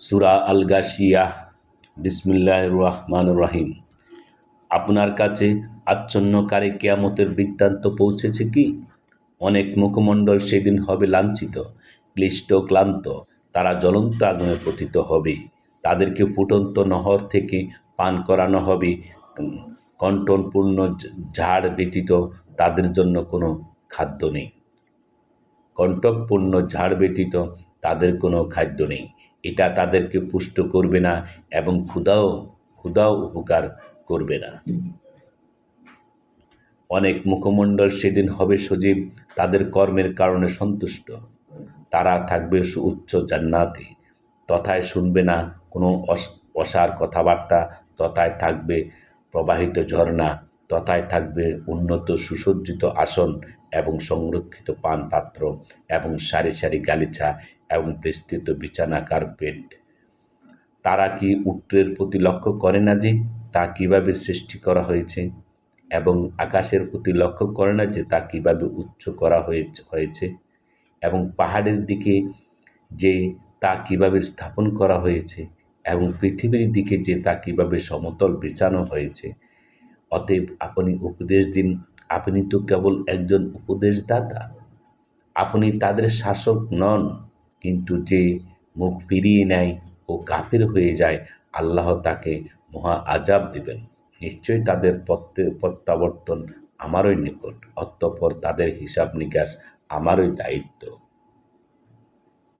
সুরা আল গাশিয়া বিসমিল্লাহ রহমান রহিম আপনার কাছে আচ্ছন্নকারী কেয়ামতের বৃত্তান্ত পৌঁছেছে কি? অনেক মুখমণ্ডল সেদিন হবে লাঞ্ছিত ক্লিষ্ট ক্লান্ত। তারা জ্বলন্ত আগুনে পতিত হবে। তাদেরকে ফুটন্ত নহর থেকে পান করানো হবে। উম, কণ্টনপূর্ণ ঝাড় ব্যতীত তাদের জন্য কোনো খাদ্য নেই। কণ্টকপূর্ণ ঝাড় ব্যতীত তাদের কোনো খাদ্য নেই। এটা তাদেরকে পুষ্ট করবে না এবং ক্ষুধাও ক্ষুধাও উপকার করবে না। অনেক মুখমণ্ডল সেদিন হবে সজীব, তাদের কর্মের কারণে সন্তুষ্ট। তারা থাকবে উচ্চ জান্নাতে। তথায় শুনবে না কোনো অস- অসার কথাবার্তা, তথায় থাকবে প্রবাহিত ঝর্ণা। তথায় থাকবে উন্নত সুসজ্জিত আসন এবং সংরক্ষিত পান পাত্র এবং সারি সারি গালিচা এবং বিস্তৃত বিছানা কার্পেট। তারা কি উট্রের প্রতি লক্ষ্য করে না যে তা কীভাবে সৃষ্টি করা হয়েছে? এবং আকাশের প্রতি লক্ষ্য করে না যে তা কীভাবে উচ্চ করা হয়েছে হয়েছে? এবং পাহাড়ের দিকে যে তা কীভাবে স্থাপন করা হয়েছে? এবং পৃথিবীর দিকে যে তা কীভাবে সমতল বিছানো হয়েছে? অতএব আপনি উপদেশ দিন। আপনি তো কেবল একজন উপদেশদাতা। আপনি তাদের শাসক নন, কিন্তু যে মুখ ফিরিয়ে নেয় ও কাফের হয়ে যায়, আল্লাহ তাকে মহা আজাব দিবেন। নিশ্চয়ই তাদের প্রত্যে- প্রত্যাবর্তন আমারই নিকট, অতঃপর তাদের হিসাব নিকাশ আমারই দায়িত্ব।